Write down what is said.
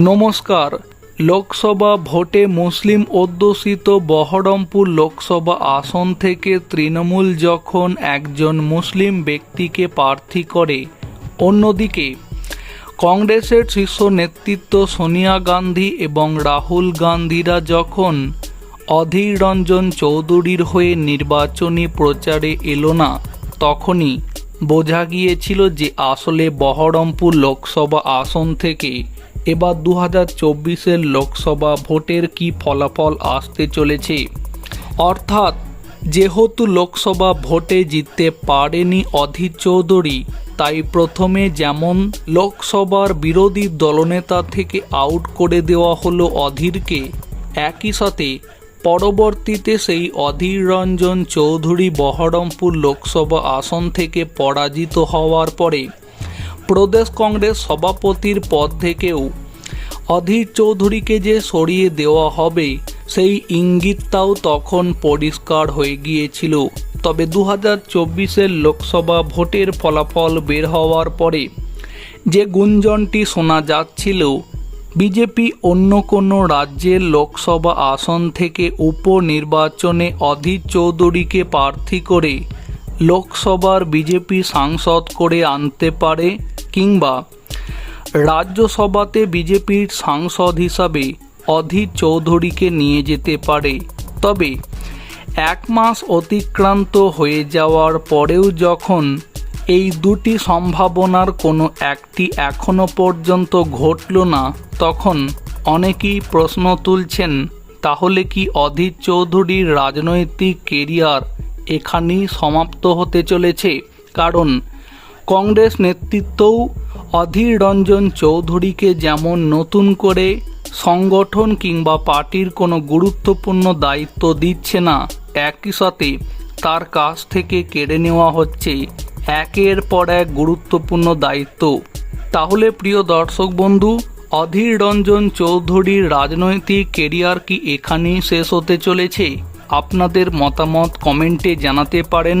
নমস্কার। লোকসভা ভোটে মুসলিম অধ্যুষিত বহরমপুর লোকসভা আসন থেকে তৃণমূল যখন একজন মুসলিম ব্যক্তিকে প্রার্থী করে, অন্যদিকে কংগ্রেসের শীর্ষ নেতৃত্ব সোনিয়া গান্ধী এবং রাহুল গান্ধীরা যখন অধীর রঞ্জন চৌধুরীর হয়ে নির্বাচনী প্রচারে এলো না, তখনই বোঝা গিয়েছিল যে আসলে বহরমপুর লোকসভা আসন থেকে এবার দু হাজার চব্বিশের লোকসভা ভোটের কি ফলাফল আসতে চলেছে? অর্থাৎ, যেহেতু লোকসভা ভোটে জিততে পারেনি অধীর চৌধুরী, তাই প্রথমে যেমন লোকসভার বিরোধী দলনেতা থেকে আউট করে দেওয়া হলো অধীরকে, একই সাথে পরবর্তীতে সেই অধীর রঞ্জন চৌধুরী বহরমপুর লোকসভা আসন থেকে পরাজিত হওয়ার পরে প্রদেশ কংগ্রেস সভাপতির পদ থেকেও অধীর চৌধুরীকে যে সরিয়ে দেওয়া হবে, সেই ইঙ্গিতটাও তখন পরিষ্কার হয়ে গিয়েছিল। তবে দু হাজার চব্বিশের লোকসভা ভোটের ফলাফল বের হওয়ার পরে যে গুঞ্জনটি শোনা যাচ্ছিল, বিজেপি অন্য কোনো রাজ্যের লোকসভা আসন থেকে উপনির্বাচনে অধীর চৌধুরীকে প্রার্থী করে লোকসভার বিজেপি সাংসদ করে আনতে পারে কিংবা রাজ্যসভাতে বিজেপির সাংসদ হিসাবে অধীর চৌধুরীকে নিয়ে যেতে পারে। তবে এক মাস অতিক্রান্ত হয়ে যাওয়ার পরেও যখন এই দুটি সম্ভাবনার কোনো একটি এখনও পর্যন্ত ঘটল না, তখন অনেকেই প্রশ্ন তুলছেন, তাহলে কি অধীর চৌধুরীর রাজনৈতিক কেরিয়ার এখানেই সমাপ্ত হতে চলেছে? কারণ কংগ্রেস নেতৃত্বও অধীর রঞ্জন চৌধুরীকে যেমন নতুন করে সংগঠন কিংবা পার্টির কোনো গুরুত্বপূর্ণ দায়িত্ব দিচ্ছে না, একই সাথে তার কাছ থেকে কেড়ে নেওয়া হচ্ছে একের পর এক গুরুত্বপূর্ণ দায়িত্ব। তাহলে প্রিয় দর্শক বন্ধু, অধীর রঞ্জন চৌধুরীর রাজনৈতিক কেরিয়ার কি এখানেই শেষ হতে চলেছে? আপনাদের মতামত কমেন্টে জানাতে পারেন।